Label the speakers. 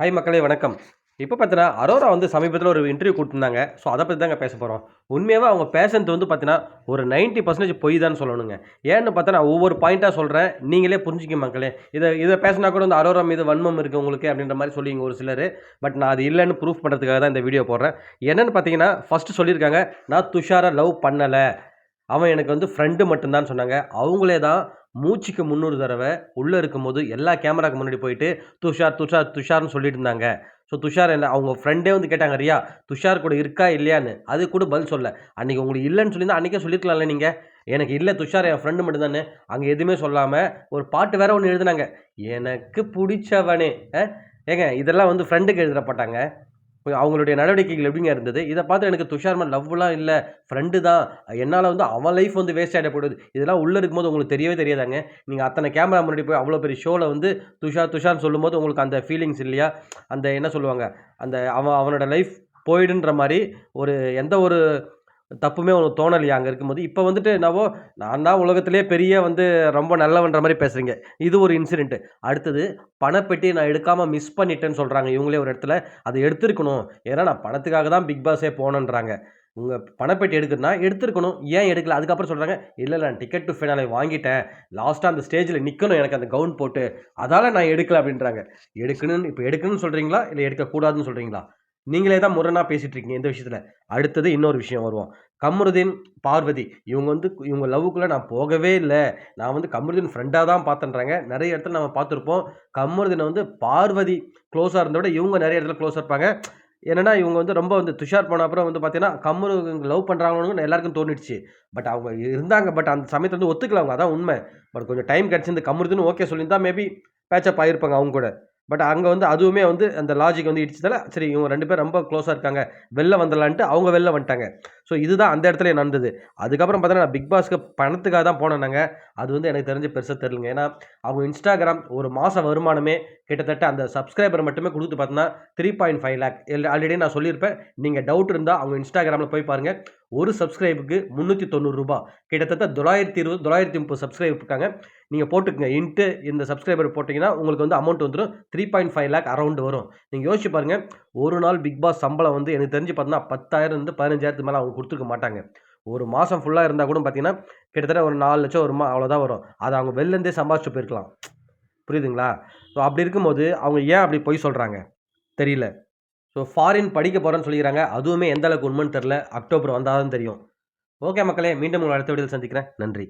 Speaker 1: Hi மக்களே வணக்கம். இப்போ பார்த்தீங்கன்னா அரோரா வந்து சமீபத்தில் ஒரு இன்டர்வியூ கொடுத்துருந்தாங்க. ஸோ அதை பற்றி தாங்க பேச போகிறோம் உண்மையாகவே அவங்க பேசுனது வந்து பார்த்தீங்கன்னா ஒரு 90% பர்சன்டேஜ் பொய் தான் சொல்லணுங்க. ஏன்னு பார்த்தா நான் ஒவ்வொரு பாயிண்ட்டாக சொல்கிறேன் நீங்களே புரிஞ்சுக்க மக்களே. இதை இதை பேசினா கூட வந்து அரோரா மீது வன்மம் இருக்குது உங்களுக்கு அப்படின்ற மாதிரி சொல்லுவீங்க ஒரு சிலர். பட் நான் அது இல்லைன்னு ப்ரூஃப் பண்ணுறதுக்காக தான் இந்த வீடியோ போடுறேன். என்னென்னு பார்த்தீங்கன்னா ஃபஸ்ட்டு சொல்லியிருக்காங்க நான் துஷாரை லவ் பண்ணலை. அவன் எனக்கு வந்து ஃப்ரெண்டு மட்டும்தான் சொன்னாங்க. அவங்களே தான் மூச்சுக்கு முந்நூறு தடவை உள்ளே இருக்கும்போது எல்லா கேமராக்கு முன்னாடி போயிட்டு துஷார் துஷார் துஷார்னு சொல்லிட்டு இருந்தாங்க. ஸோ துஷார் என்ன அவங்க ஃப்ரெண்டே வந்து கேட்டாங்க ரியா துஷார் கூட இருக்கா இல்லையான்னு? அது கூட பதில் சொல்ல. அன்றைக்கி உங்களுக்கு இல்லைன்னு சொல்லியிருந்தா அன்றைக்கே சொல்லியிருக்கலாம்ல நீங்கள் எனக்கு இல்லை துஷார் என் ஃப்ரெண்டு மட்டும்தானே அங்கே எதுவுமே சொல்லாமல் ஒரு பாட்டு வேற ஒன்று எழுதுனாங்க. எனக்கு பிடிச்சவனே. ஏங்க இதெல்லாம் வந்து ஃப்ரெண்டுக்கு எழுதப்பட்டாங்க. அவங்களுடைய நடவடிக்கைகள் எப்படிங்க இருந்தது? இதை பார்த்து எனக்கு துஷார்மன் லவ்லாம் இல்லை. ஃப்ரெண்டு தான். என்னால் வந்து அவன் லைஃப் வந்து வேஸ்ட் ஆகிடப்படுது இதெல்லாம் உள்ளே இருக்கும்போது உங்களுக்கு தெரியவே தெரியாதாங்க? நீங்கள் அத்தனை கேமரா முன்னாடி போய் அவ்வளோ பெரிய ஷோவில் வந்து துஷார் துஷார்னு சொல்லும்போது உங்களுக்கு அந்த ஃபீலிங்ஸ் இல்லையா? அந்த என்ன சொல்லுவாங்க? அந்த அவன் அவனோட லைஃப் போயிடுன்ற மாதிரி ஒரு எந்த ஒரு தப்புமே உனக்கு தோணலையா அங்கே இருக்கும்போது. இப்போ வந்துட்டு என்னவோ நான் தான் உலகத்திலே பெரிய வந்து ரொம்ப நல்லவன்ற மாதிரி பேசுகிறீங்க இது ஒரு இன்சிடென்ட்டு அடுத்தது பணப்பெட்டி நான் எடுக்காமல் மிஸ் பண்ணிட்டேன்னு சொல்கிறாங்க இவங்களே ஒரு இடத்துல அதை எடுத்திருக்கணும். ஏன்னா நான் பணத்துக்காக தான் பிக் பாஸே போனேன்றாங்க. உங்கள் பணப்பெட்டி எடுக்குதுன்னா எடுத்திருக்கணும். ஏன் எடுக்கல? அதுக்கப்புறம் சொல்கிறாங்க இல்லை இல்லை நான் டிக்கெட் டு ஃபைனலை வாங்கிட்டேன். லாஸ்ட்டாக அந்த ஸ்டேஜில் நிற்கணும் எனக்கு அந்த கவுன் போட்டு. அதால் நான் எடுக்கல அப்படின்றாங்க. எடுக்கணும்னு இப்போ எடுக்கணும்னு சொல்கிறீங்களா இல்லை எடுக்கக்கூடாதுன்னு சொல்கிறீங்களா நீங்களே தான் முரணாக பேசிகிட்டு இருக்கீங்க இந்த விஷயத்தில். அடுத்தது இன்னொரு விஷயம் வருவோம். கமருதீன் பார்வதி இவங்க வந்து இவங்க லவ்வுக்குள்ளே நான் போகவே இல்லை. நான் வந்து கமருதீன் ஃப்ரெண்டாக தான் பார்த்தேன்றாங்க. நிறைய இடத்துல நம்ம பார்த்துருப்போம். கமருதீனை வந்து பார்வதி க்ளோஸாக இருந்த விட இவங்க நிறைய இடத்துல க்ளோஸாக இருப்பாங்க. என்னன்னா இவங்க வந்து ரொம்ப வந்து துஷார் போன அப்புறம் வந்து பார்த்தீங்கன்னா கம்மரு லவ் பண்ணுறாங்கன்னு எல்லாருக்கும் தோணிடுச்சு. பட் அவங்க இருந்தாங்க. பட் அந்த சமயத்தில் வந்து ஒத்துக்கல அவங்க. அதான் உண்மை. பட் கொஞ்சம் டைம் கிடச்சிருந்து கம்முருதுன்னு கமருதுன்னு ஓகே சொல்லியிருந்தா மேபி பேச்சப் ஆகிருப்பாங்க அவங்க கூட. பட் அங்கே வந்து அதுவுமே வந்து அந்த லாஜிக் வந்து இடிச்சதால சரி இவங்க ரெண்டு பேரும் ரொம்ப க்ளோஸாக இருக்காங்க. வெளில வந்துடலான்ட்டு அவங்க வெளில வந்துட்டாங்க. ஸோ இதுதான் அந்த இடத்துல நடந்தது. அதுக்கப்புறம் பார்த்தீங்கன்னா நான் பிக் பாஸ்க்கு பணத்துக்காக தான் போனேனாங்க அது வந்து எனக்கு தெரிஞ்ச பெருசாக தெரிலங்க ஏன்னா அவங்க இன்ஸ்டாகிராம் ஒரு மாத வருமானமே கிட்டத்தட்ட அந்த சப்ஸ்கிரைபர் மட்டுமே கொடுத்து பார்த்தீங்கன்னா three point five lakh already நான் சொல்லியிருப்பேன். நீங்கள் டவுட் இருந்தால் அவங்க இன்ஸ்டாகிராமில் போய் பாருங்கள் ஒரு சப்ஸ்கிரைபுக்கு முந்நூற்றி தொண்ணூறுரூபா கிட்டத்தட்ட தொள்ளாயிரத்தி இருபது தொள்ளாயிரத்தி முப்பது சப்ஸ்கிரைப் இருக்காங்க. நீங்கள் போட்டுக்கங்க. இன்ட்டு இந்த சப்ஸ்கிரைபர் போட்டிங்கன்னா உங்களுக்கு வந்து அமௌண்ட் வந்துடும் three point five lakh around வரும். நீங்கள் யோசிச்சு பாருங்கள் ஒரு நாள் பிக் பாஸ் சம்பளம் வந்து எனக்கு தெரிஞ்சு பார்த்தீங்கன்னா பத்தாயிரம் இருந்து பதினஞ்சாயிரத்துக்கு மேலே அவங்க கொடுத்துருக்க மாட்டாங்க. ஒரு மாதம் ஃபுல்லாக இருந்தால் கூட பார்த்தீங்கன்னா கிட்டத்தட்ட ஒரு நாலு லட்சம் வருமா அவ்வளோதான் வரும். அதை அவங்க வெளிலேருந்தே சம்பாதிச்சு போயிருக்கலாம். புரியுதுங்களா? ஸோ அப்படி இருக்கும்போது அவங்க ஏன் அப்படி பொய் சொல்கிறாங்க தெரியல. ஸோ ஃபாரின் படிக்க போகிறேன்னு சொல்லிக்கிறாங்க. அதுவுமே எந்த அளவுக்கு உண்மைன்னு தெரில அக்டோபர் வந்தால் தான் தெரியும். ஓகே மக்களே மீண்டும் உங்களை அடுத்த வீடியோவில் சந்திக்கிறேன். நன்றி.